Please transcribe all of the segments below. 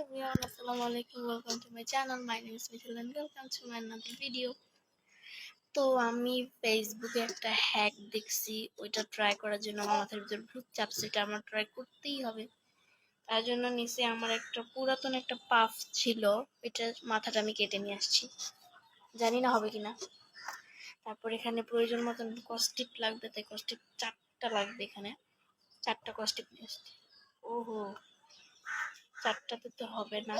everyone, assalamu alaikum. Welcome to my channel. My name is Mithil and welcome to my another video. তো আমি ফেসবুকে একটা hack দেখছি ওইটা ট্রাই করার জন্য আমার মাথার ভিতরে ভূত চাপছে এটা আমার ট্রাই করতেই হবে তার জন্য নিচে আমার একটা পুরাতন একটা পাফ ছিল এটা মাথাটা আমি কেটে নিয়ে আসছি জানি না হবে কিনা তারপর এখানে প্রয়োজন মতন কস্টিপ লাগবে তাই কস্টিপ চারটা লাগবে এখানে চারটা কস্টিপ নিয়ে আসছি ওহো চারটাতে তো হবে না।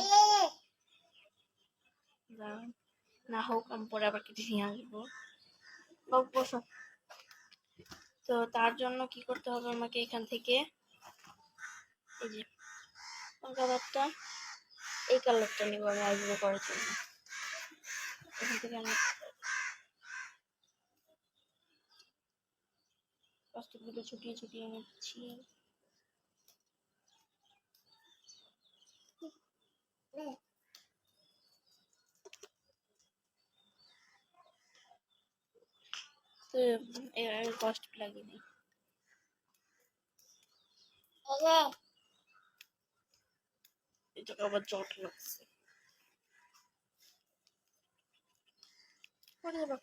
না হোক, আমি পরে আবার কেটে নিয়ে আসব। বসো। তো তার জন্য কি করতে হবে আমাকে এখান থেকে? এই যে কালারটা এই কালারটা নিব, আমি আইব্রো করার জন্য। এখান থেকে আমি ছুটিয়ে ছুটিয়ে নিচ্ছি। কষ্ট লাগেনি। এটাকে আবার জট লাগছে। যাব।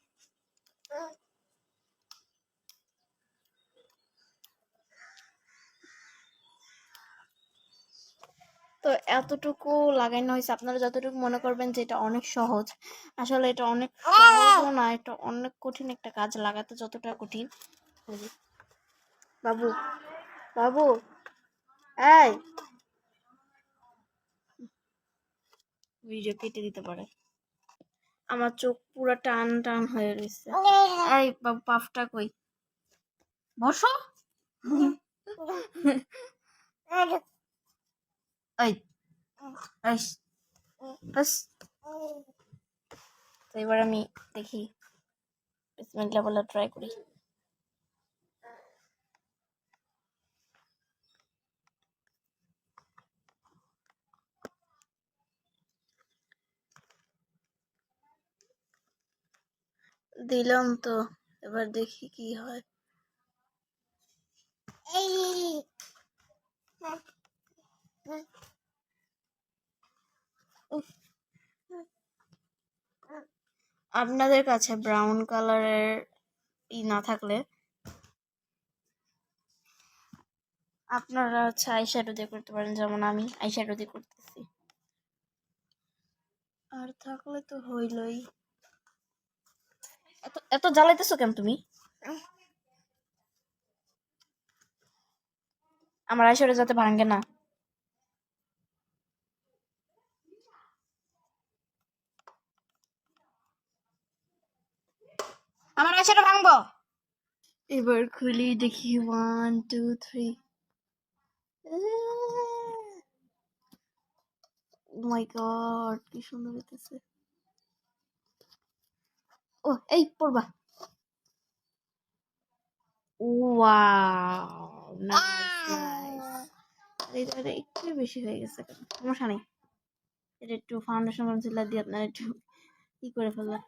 তো এতটুকু লাগানো হয়েছে। আপনারা যতটুকু মনে করবেন যে এটা অনেক সহজ। আসলে এটা অনেক না এটা অনেক কঠিন একটা কাজ লাগাতে যতটা কঠিন। বাবু বাবু এই! ভিডিও কেটে দিতে পারে। আমার চোখ পুরো টান টান হয়ে রয়েছে এই বাবু পাফটা কই? বসো। এই এই বাস তো এবার আমি দেখি বিসমিল্লাহ বলে ট্রাই করি দিলাম তো এবার দেখি কি হয় উফ। আপনাদের কাছে ব্রাউন কালারের ই না থাকলে? আপনারা হচ্ছে আইশ্যাডো দিয়ে করতে পারেন, যেমন আমি আইশ্যাডো দিয়ে করতেছি। আর থাকলে তো হইলই। এত এত জ্বালাইতেছো কেন তুমি? আমার আইশ্যাডো যাতে ভাঙে না আমার আশাটা ভাঙবো এবার খুলি দেখি one two three my god কি সুন্দর হইতেছে। ও এই পড়বা। ওয়াও এটা একটু বেশি হয়ে গেছে সমস্যা নেই। এটা একটু ফাউন্ডেশন কনসিলার দিয়ে আপনার একটু ই করে ফেললাম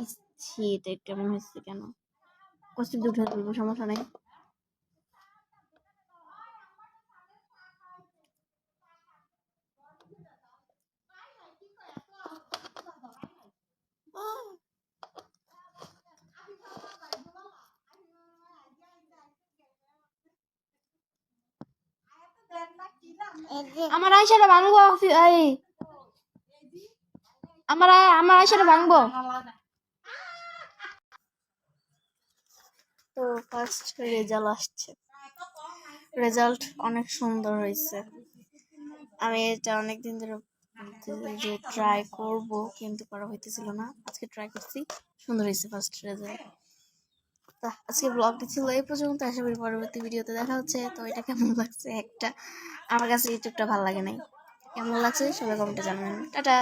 ইচ্ছি এটা একটু এমন হয়েছে কেন? কস্টিপ উঠে তুলবো সমস্যা নেই। আমার আয়সাটা ভাঙবো আমার আমার আয়সাটা ভাঙবো। তো ফার্স্ট রেজাল্ট আসছে। রেজাল্ট অনেক সুন্দর হয়েছে। আমি এটা অনেক দিন ধরে যে ট্রাই করব, কিন্তু করা হইতেছিল না। আজকে ট্রাই করছি, সুন্দর হয়েছে ফার্স্ট রেজাল্ট তা আজকে ব্লগটি ছিল এই পর্যন্ত। আশা করি পরবর্তী ভিডিওতে দেখা হচ্ছে। তো এটা কেমন লাগছে একটা? আমার কাছে ইউটিউবটা ভালো লাগে নাই। কেমন লাগছে সবাই কমেন্টে জানাবেন। টাটা!